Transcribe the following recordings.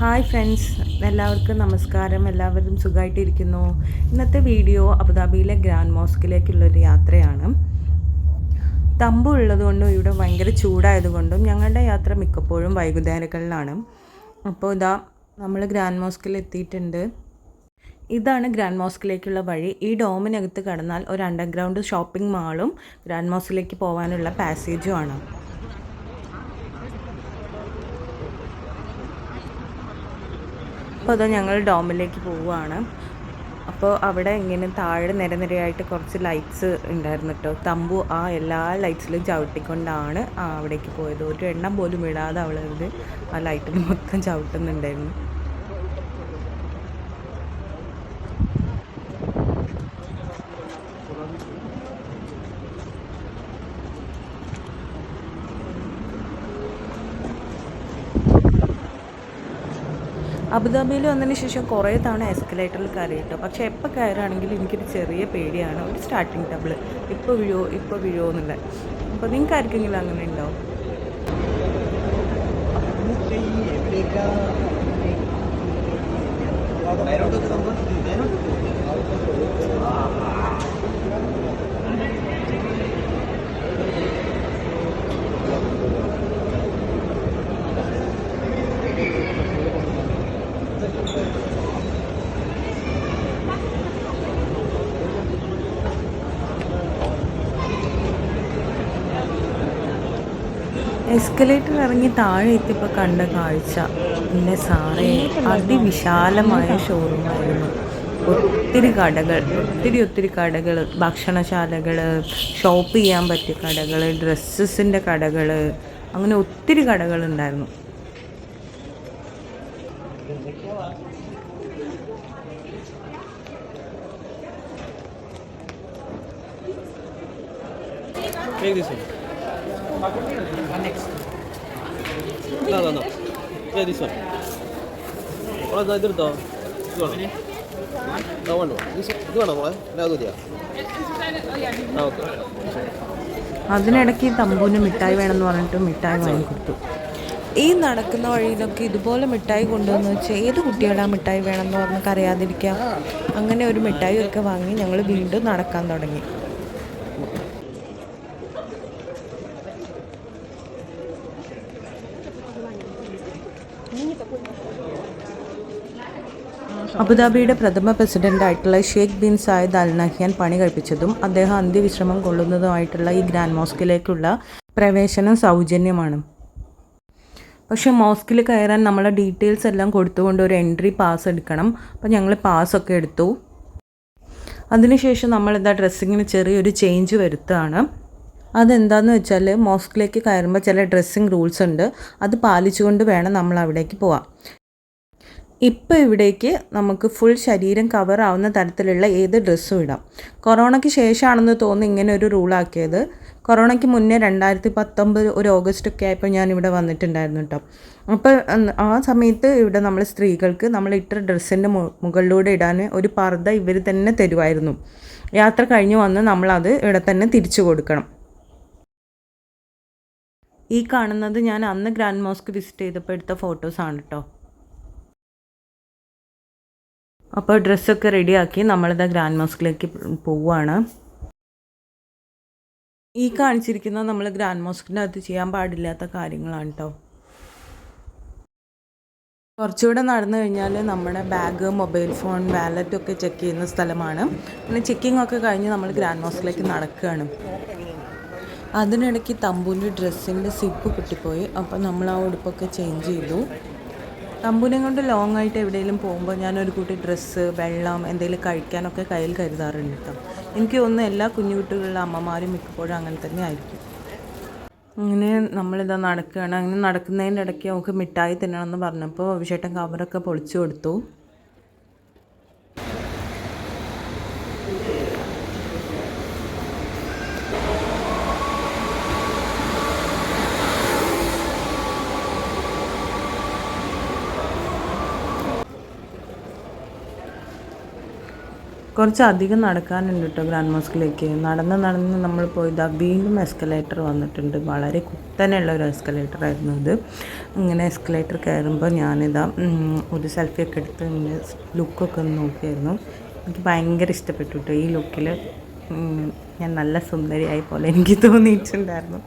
Hi friends എല്ലാവർക്കും നമസ്കാരം. എല്ലാവരും സുഖമായിട്ടിരിക്കുന്നു ഇന്നത്തെ വീഡിയോ അബുദാബിയിലെ ഗ്രാൻഡ് മോസ്കിലേക്കുള്ളൊരു യാത്രയാണ്. തമ്പ് ഉള്ളതുകൊണ്ടും ഇവിടെ ഭയങ്കര ചൂടായതുകൊണ്ടും ഞങ്ങളുടെ യാത്ര മിക്കപ്പോഴും വൈകുന്നേരങ്ങളിലാണ്. അപ്പോൾ ഇതാ നമ്മൾ ഗ്രാൻഡ് മോസ്കിൽ എത്തിയിട്ടുണ്ട് ഇതാണ് ഗ്രാൻഡ് മോസ്കിലേക്കുള്ള വഴി. ഈ ഡോമിനകത്ത് കടന്നാൽ ഒരു അണ്ടർഗ്രൗണ്ട് ഷോപ്പിംഗ് മാളും ഗ്രാൻഡ് മോസ്കിലേക്ക് പോകാനുള്ള പാസേജും അപ്പോൾ അത് ഞങ്ങൾ ഡോമിലേക്ക് പോവുകയാണ് അപ്പോൾ അവിടെ ഇങ്ങനെ താഴെ നിരനിരയായിട്ട് കുറച്ച് ലൈറ്റ്സ് ഉണ്ടായിരുന്നു കേട്ടോ തമ്പു ആ എല്ലാ ലൈറ്റ്സിലും ചവിട്ടിക്കൊണ്ടാണ് അവിടേക്ക് പോയത്. ഒരു എണ്ണം പോലും ഇടാതെ അവളത് ആ ലൈറ്റിൽ മൊത്തം ചവിട്ടുന്നുണ്ടായിരുന്നു. അബുദാബിയിൽ വന്നതിന് ശേഷം കുറേ തവണ എസ്കലേറ്ററിൽ കയറി കേട്ടോ പക്ഷേ എപ്പോൾ കയറുകയാണെങ്കിലും എനിക്കൊരു ചെറിയ പേടിയാണ്. ഒരു സ്റ്റാർട്ടിങ് ടബിൾ ഇപ്പോൾ വീഴോ ഇപ്പോൾ വീഴോ എന്നുള്ളത് അപ്പോൾ നിങ്ങൾക്ക് ആർക്കെങ്കിലും അങ്ങനെ ഉണ്ടോ? എസ്കലേറ്റർ ഇറങ്ങി താഴെ എത്തിയപ്പോൾ കണ്ട കാഴ്ച. എന്റെ സാറേ അതിവിശാലമായ ഷോറൂമായിരുന്നു ഒത്തിരി കടകൾ ഒത്തിരി ഒത്തിരി കടകൾ ഭക്ഷണശാലകൾ ഷോപ്പ് ചെയ്യാൻ പറ്റിയ കടകൾ ഡ്രസ്സസിന്റെ കടകൾ അങ്ങനെ ഒത്തിരി കടകളുണ്ടായിരുന്നു you so one. No, no, no. Yeah, this one. മോളെ ഇത് ഇതെടുത്തോ ഇത് വേണോ ആ വേണ്ട ഇത് വേണോ മോളെ അല്ല അത് മതിയോ ആ ഓക്കെ അതിനിടയ്ക്ക് തമ്പൂന് മിഠായി വേണമെന്ന് പറഞ്ഞിട്ട് മിഠായി വാങ്ങി കൊടുത്തു. ഈ നടക്കുന്ന വഴിയിലൊക്കെ ഇതുപോലെ മിഠായി കൊണ്ടുവന്ന് വെച്ചാൽ ഏത് കുട്ടികളാ മിഠായി വേണമെന്ന് പറഞ്ഞ് അറിയാതിരിക്കുക അങ്ങനെ ഒരു മിഠായി ഒക്കെ വാങ്ങി ഞങ്ങൾ വീണ്ടും നടക്കാൻ തുടങ്ങി. അബുദാബിയുടെ പ്രഥമ പ്രസിഡന്റായിട്ടുള്ള Sheikh bin Zayed al Nahyan പണി കഴിപ്പിച്ചതും അദ്ദേഹം അന്ത്യവിശ്രമം കൊള്ളുന്നതുമായിട്ടുള്ള ഈ ഗ്രാൻഡ് മോസ്കിലേക്കുള്ള പ്രവേശനം സൗജന്യമാണ്. പക്ഷേ മോസ്കിൽ കയറാൻ നമ്മളെ ഡീറ്റെയിൽസ് എല്ലാം കൊടുത്തുകൊണ്ട് ഒരു എൻട്രി പാസ് എടുക്കണം. അപ്പോൾ ഞങ്ങൾ പാസ്സൊക്കെ എടുത്തു. അതിനുശേഷം നമ്മളിതാ ഡ്രസ്സിങ്ങിന് ചെറിയൊരു ചേഞ്ച് വരുത്തുകയാണ്. അതെന്താണെന്ന് വെച്ചാൽ മോസ്കിലേക്ക് കയറുമ്പോൾ ചില ഡ്രസ്സിങ് റൂൾസ് ഉണ്ട്. അത് പാലിച്ചുകൊണ്ട് വേണം നമ്മൾ അവിടേക്ക് പോവാം ഇപ്പോൾ ഇവിടേക്ക് നമുക്ക് ഫുൾ ശരീരം കവർ ആവുന്ന തരത്തിലുള്ള ഏത് ഡ്രസ്സും ഇടാം. കൊറോണയ്ക്ക് ശേഷമാണെന്ന് തോന്നുന്നു ഇങ്ങനെ ഒരു റൂളാക്കിയത് കൊറോണയ്ക്ക് മുന്നേ രണ്ടായിരത്തി പത്തൊമ്പത് ഒരു ഓഗസ്റ്റ് ഒക്കെ ആയപ്പോൾ ഞാൻ ഇവിടെ വന്നിട്ടുണ്ടായിരുന്നു കേട്ടോ അപ്പോൾ ആ സമയത്ത് ഇവിടെ നമ്മൾ സ്ത്രീകൾക്ക് നമ്മൾ ഇട്ട ഡ്രസ്സിന്റെ മുകളിലൂടെ ഇടാൻ ഒരു പർദ്ദ ഇവർ തന്നെ തരുമായിരുന്നു യാത്ര കഴിഞ്ഞ് വന്ന് നമ്മളത് ഇവിടെ തന്നെ തിരിച്ചു കൊടുക്കണം. ഈ കാണുന്നത് ഞാൻ അന്ന് ഗ്രാൻഡ് മോസ്ക് വിസിറ്റ് ചെയ്തപ്പോൾ എടുത്ത ഫോട്ടോസാണ് കേട്ടോ അപ്പോൾ ഡ്രസ്സൊക്കെ റെഡിയാക്കി നമ്മളിത് ഗ്രാൻഡ് മോസ്കിലേക്ക് പോവുകയാണ് ഈ കാണിച്ചിരിക്കുന്ന നമ്മൾ ഗ്രാൻഡ് മോസ്കിന്റെ അകത്ത് ചെയ്യാൻ പാടില്ലാത്ത കാര്യങ്ങളാണ് കേട്ടോ കുറച്ചുകൂടെ നടന്നു കഴിഞ്ഞാൽ നമ്മുടെ ബാഗ് മൊബൈൽ ഫോൺ വാലറ്റ് ഒക്കെ ചെക്ക് ചെയ്യുന്ന സ്ഥലമാണ്. പിന്നെ ചെക്കിംഗ് ഒക്കെ കഴിഞ്ഞ് നമ്മൾ ഗ്രാൻഡ് മോസ്കിലേക്ക് നടക്കുകയാണ്. അതിനിടയ്ക്ക് തമ്പൂന്റെ ഡ്രസ്സിന്റെ സിപ്പ് കിട്ടിപ്പോയി അപ്പോൾ നമ്മൾ ആ ഉടുപ്പൊക്കെ ചേഞ്ച് ചെയ്തു. തമ്പുനെ കൊണ്ട് ലോങ് ആയിട്ട് എവിടെയെങ്കിലും പോകുമ്പോൾ ഞാനൊരു കൂട്ടി ഡ്രസ്സ് വെള്ളം എന്തെങ്കിലും കഴിക്കാനൊക്കെ കയ്യിൽ കരുതാറുണ്ട് കേട്ടോ എനിക്ക് ഒന്ന് എല്ലാ കുഞ്ഞു കുട്ടികളുടെ അമ്മമാരും മിക്കപ്പോഴും അങ്ങനെ തന്നെ ആയിരിക്കും. അങ്ങനെ നമ്മളിതാ നടക്കുകയാണ്. അങ്ങനെ നടക്കുന്നതിന്റെ ഇടയ്ക്ക് നമുക്ക് മിഠായി തിന്നണമെന്ന് പറഞ്ഞപ്പോൾ അഭിഷേട്ടൻ കവറൊക്കെ പൊളിച്ചു കൊടുത്തു. കുറച്ച് അധികം നടക്കാനുണ്ട് കേട്ടോ ഗ്രാൻഡ് മോസ്കിലേക്ക്. നടന്ന് നടന്ന് നമ്മൾ പോയതാ വീണ്ടും എസ്കലേറ്റർ വന്നിട്ടുണ്ട്. വളരെ കുത്തനെയുള്ള ഒരു എസ്കലേറ്റർ ആയിരുന്നു ഇത്. ഇങ്ങനെ എസ്കലേറ്റർ കയറുമ്പോൾ ഞാനിതാ ഒരു സെൽഫിയൊക്കെ എടുത്ത് ഇങ്ങനെ ലുക്കൊക്കെ ഒന്ന് നോക്കിയായിരുന്നു. എനിക്ക് ഭയങ്കര ഇഷ്ടപ്പെട്ടു കേട്ടോ ഈ ലുക്കിൽ ഞാൻ നല്ല സുന്ദരിയായി പോലെ എനിക്ക് തോന്നിയിട്ടുണ്ടായിരുന്നു.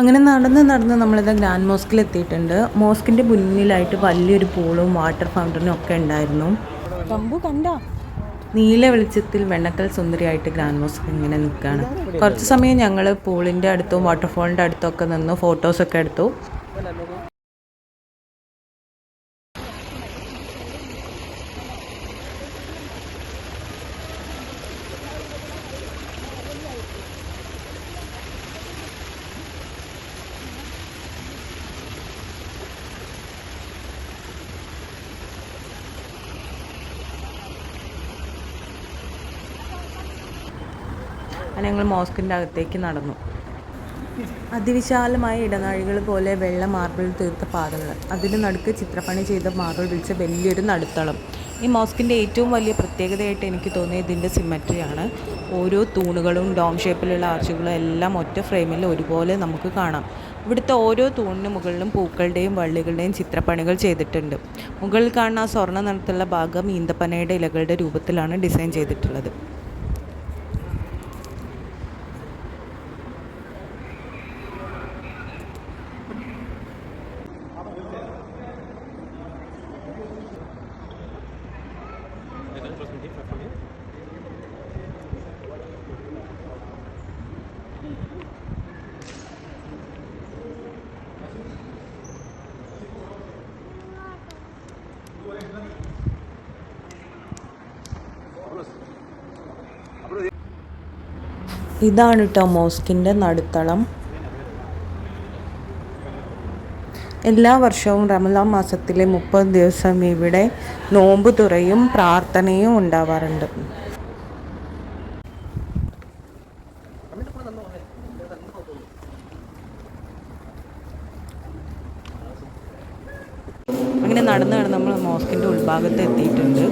അങ്ങനെ നടന്ന് നടന്ന് നമ്മളിത് ഗ്രാൻഡ് മോസ്കിൽ എത്തിയിട്ടുണ്ട് മോസ്കിന്റെ മുന്നിലായിട്ട് വലിയൊരു പൂളും വാട്ടർ ഫൗണ്ടനും ഒക്കെ ഉണ്ടായിരുന്നു. കമ്പു കണ്ടോ. നീല വെളിച്ചത്തിൽ വെണ്ണക്കൽ സുന്ദരിയായിട്ട് ഗ്രാൻഡ് മോസ്ക് ഇങ്ങനെ നിൽക്കുകയാണ് കുറച്ച് സമയം ഞങ്ങൾ പൂളിന്റെ അടുത്തും വാട്ടർഫോളിന്റെ അടുത്തൊക്കെ നിന്ന് ഫോട്ടോസൊക്കെ എടുത്തു. ഞങ്ങൾ മോസ്കിന്റെ അകത്തേക്ക് നടന്നു. അതിവിശാലമായ ഇടനാഴികൾ പോലെ വെള്ള മാർബിൾ തീർത്ത പാതകൾ അതിന് നടുക്ക് ചിത്രപ്പണി ചെയ്ത മാർബിൾ വിളിച്ച വലിയൊരു നടുത്തളം. ഈ മോസ്കിന്റെ ഏറ്റവും വലിയ പ്രത്യേകതയായിട്ട് എനിക്ക് തോന്നിയ ഇതിന്റെ സിമ്മട്രിയാണ് ഓരോ തൂണുകളും ഡോം ഷേപ്പിലുള്ള ആർച്ചുകളും എല്ലാം ഒറ്റ ഫ്രെയിമിൽ ഒരുപോലെ നമുക്ക് കാണാം. ഇവിടുത്തെ ഓരോ തൂണിന് മുകളിലും പൂക്കളുടെയും വള്ളികളുടെയും ചിത്രപ്പണികൾ ചെയ്തിട്ടുണ്ട്. മുകളിൽ കാണുന്ന സ്വർണ നിറത്തുള്ള ഭാഗം ഈന്തപ്പനയുടെ ഇലകളുടെ രൂപത്തിലാണ് ഡിസൈൻ ചെയ്തിട്ടുള്ളത്. ഇതാണ് കേട്ടോ മോസ്കിന്റെ നടുത്തളം. എല്ലാ വർഷവും റമദാൻ മാസത്തിലെ മുപ്പത് ദിവസം ഇവിടെ നോമ്പ് തുറയും പ്രാർത്ഥനയും ഉണ്ടാവാറുണ്ട്. അങ്ങനെ നടന്ന് നടന്ന് നമ്മൾ മോസ്കിന്റെ ഉൾഭാഗത്ത് എത്തിയിട്ടുണ്ട്.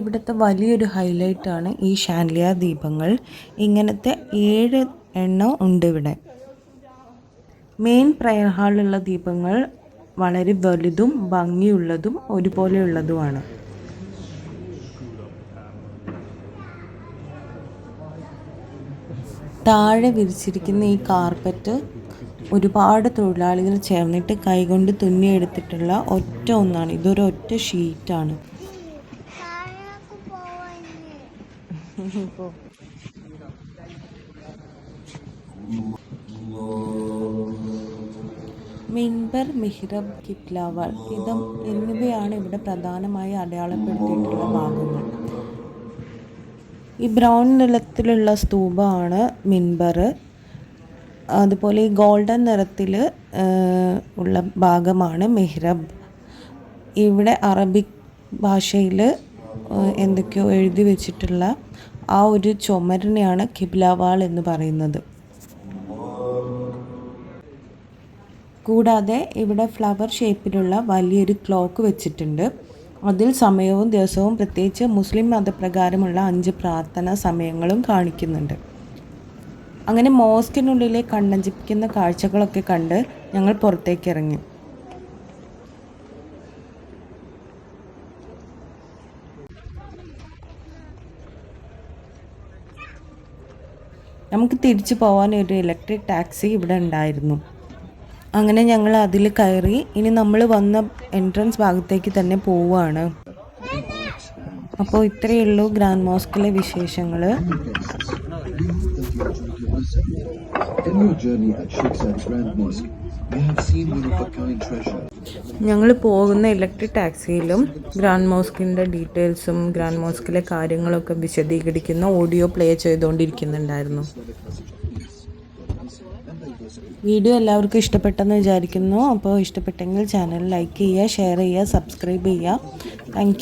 ഇവിടുത്തെ വലിയൊരു ഹൈലൈറ്റാണ് ഈ ഷാൻലിയ ദീപങ്ങൾ. ഇങ്ങനത്തെ ഏഴ് എണ്ണം ഉണ്ട് ഇവിടെ. മെയിൻ പ്രയർ ഹാളിലുള്ള ദീപങ്ങൾ വളരെ വലുതും ഭംഗിയുള്ളതും ഒരുപോലെയുള്ളതുമാണ്. താഴെ വിരിച്ചിരിക്കുന്ന ഈ കാർപ്പറ്റ് ഒരുപാട് തൊഴിലാളികൾ ചേർന്നിട്ട് കൈകൊണ്ട് തുന്നിയെടുത്തിട്ടുള്ള ഒറ്റ ഒന്നാണ്. ഇതൊരു ഒറ്റ ഷീറ്റാണ് മിൻബർ മിഹ്റബ് കിപ്ലാവാൾ ഇതം എന്നിവയാണ് ഇവിടെ പ്രധാനമായി അടയാളപ്പെടുത്തിയിട്ടുള്ള ഭാഗങ്ങൾ. ഈ ബ്രൗൺ നിറത്തിലുള്ള സ്തൂപമാണ് മിൻബർ. അതുപോലെ ഈ ഗോൾഡൻ നിറത്തിൽ ഉള്ള ഭാഗമാണ് മെഹ്റബ്. ഇവിടെ അറബിക് ഭാഷയിൽ എന്തൊക്കെയോ എഴുതി വെച്ചിട്ടുള്ള ആ ഒരു ചുമരിനെയാണ് കിബ്ലാവാൾ എന്ന് പറയുന്നത്. കൂടാതെ ഇവിടെ ഫ്ലവർ ഷേപ്പിലുള്ള വലിയൊരു ക്ലോക്ക് വെച്ചിട്ടുണ്ട്. അതിൽ സമയവും ദിവസവും പ്രത്യേകിച്ച് മുസ്ലിം മതപ്രകാരമുള്ള അഞ്ച് പ്രാർത്ഥനാ സമയങ്ങളും കാണിക്കുന്നുണ്ട്. അങ്ങനെ മോസ്കിനുള്ളിലെ കണ്ണഞ്ചിപ്പിക്കുന്ന കാഴ്ചകളൊക്കെ കണ്ട് ഞങ്ങൾ പുറത്തേക്ക് ഇറങ്ങി നമുക്ക് തിരിച്ചു പോകാൻ ഒരു ഇലക്ട്രിക് ടാക്സി ഇവിടെ ഉണ്ടായിരുന്നു. അങ്ങനെ ഞങ്ങൾ അതിൽ കയറി. ഇനി നമ്മൾ വന്ന എൻട്രൻസ് ഭാഗത്തേക്ക് തന്നെ പോവുകയാണ് അപ്പോൾ ഇത്രയേ ഉള്ളൂ ഗ്രാൻഡ് മോസ്കിലെ വിശേഷങ്ങൾ In your journey at Sheikh Zayed Grand Mosque, you have seen one of a kind treasure. ഞങ്ങൾ പോകുന്ന ഇലക്ട്രിക് ടാക്സിയിലും ഗ്രാൻഡ് മോസ്കിന്റെ ഡീറ്റെയിൽസും ഗ്രാൻഡ് മോസ്കിലെ കാര്യങ്ങളൊക്കെ വിശദീകരിക്കുന്ന ഓഡിയോ പ്ലേ ചെയ്തുകൊണ്ടിരിക്കുന്നുണ്ടായിരുന്നു വീഡിയോ എല്ലാവർക്കും ഇഷ്ടപ്പെട്ടെന്ന് വിചാരിക്കുന്നു. അപ്പോൾ ഇഷ്ടപ്പെട്ടെങ്കിൽ ചാനൽ ലൈക്ക് ചെയ്യുക ഷെയർ ചെയ്യുക സബ്സ്ക്രൈബ് ചെയ്യുക. താങ്ക്